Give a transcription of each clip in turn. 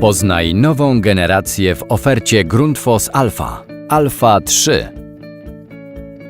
Poznaj nową generację w ofercie Grundfos Alpha. Alpha 3.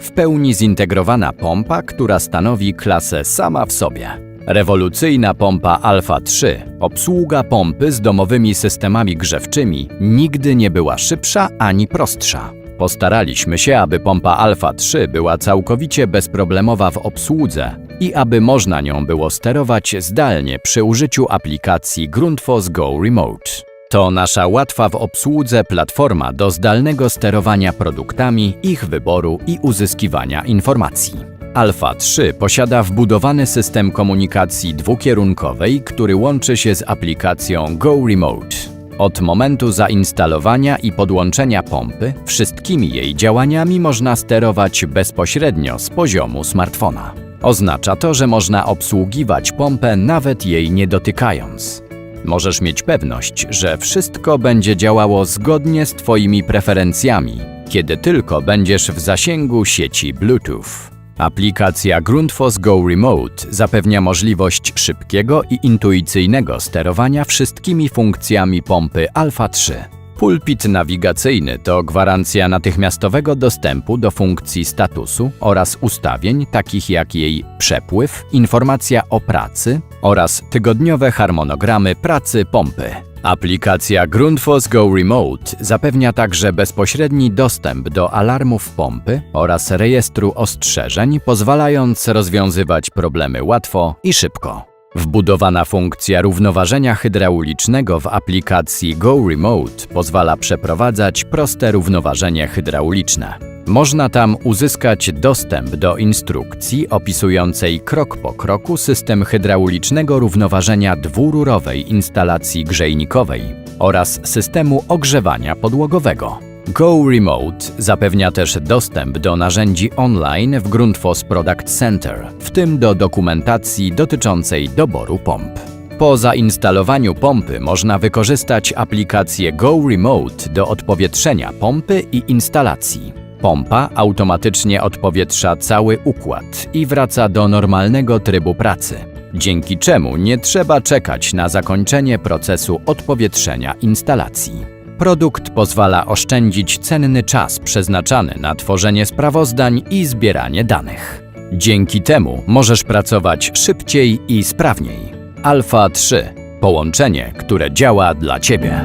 W pełni zintegrowana pompa, która stanowi klasę sama w sobie. Rewolucyjna pompa Alpha 3, obsługa pompy z domowymi systemami grzewczymi, nigdy nie była szybsza ani prostsza. Postaraliśmy się, aby pompa Alpha 3 była całkowicie bezproblemowa w obsłudze i aby można nią było sterować zdalnie przy użyciu aplikacji Grundfos Go Remote. To nasza łatwa w obsłudze platforma do zdalnego sterowania produktami, ich wyboru i uzyskiwania informacji. Alpha 3 posiada wbudowany system komunikacji dwukierunkowej, który łączy się z aplikacją Go Remote. Od momentu zainstalowania i podłączenia pompy, wszystkimi jej działaniami można sterować bezpośrednio z poziomu smartfona. Oznacza to, że można obsługiwać pompę nawet jej nie dotykając. Możesz mieć pewność, że wszystko będzie działało zgodnie z Twoimi preferencjami, kiedy tylko będziesz w zasięgu sieci Bluetooth. Aplikacja Grundfos Go Remote zapewnia możliwość szybkiego i intuicyjnego sterowania wszystkimi funkcjami pompy Alpha 3. Pulpit nawigacyjny to gwarancja natychmiastowego dostępu do funkcji statusu oraz ustawień takich jak jej przepływ, informacja o pracy oraz tygodniowe harmonogramy pracy pompy. Aplikacja Grundfos Go Remote zapewnia także bezpośredni dostęp do alarmów pompy oraz rejestru ostrzeżeń, pozwalając rozwiązywać problemy łatwo i szybko. Wbudowana funkcja równoważenia hydraulicznego w aplikacji Go Remote pozwala przeprowadzać proste równoważenie hydrauliczne. Można tam uzyskać dostęp do instrukcji opisującej krok po kroku system hydraulicznego równoważenia dwururowej instalacji grzejnikowej oraz systemu ogrzewania podłogowego. Go Remote zapewnia też dostęp do narzędzi online w Grundfos Product Center, w tym do dokumentacji dotyczącej doboru pomp. Po zainstalowaniu pompy można wykorzystać aplikację Go Remote do odpowietrzenia pompy i instalacji. Pompa automatycznie odpowietrza cały układ i wraca do normalnego trybu pracy, dzięki czemu nie trzeba czekać na zakończenie procesu odpowietrzenia instalacji. Produkt pozwala oszczędzić cenny czas przeznaczany na tworzenie sprawozdań i zbieranie danych. Dzięki temu możesz pracować szybciej i sprawniej. Alpha 3 połączenie, które działa dla Ciebie.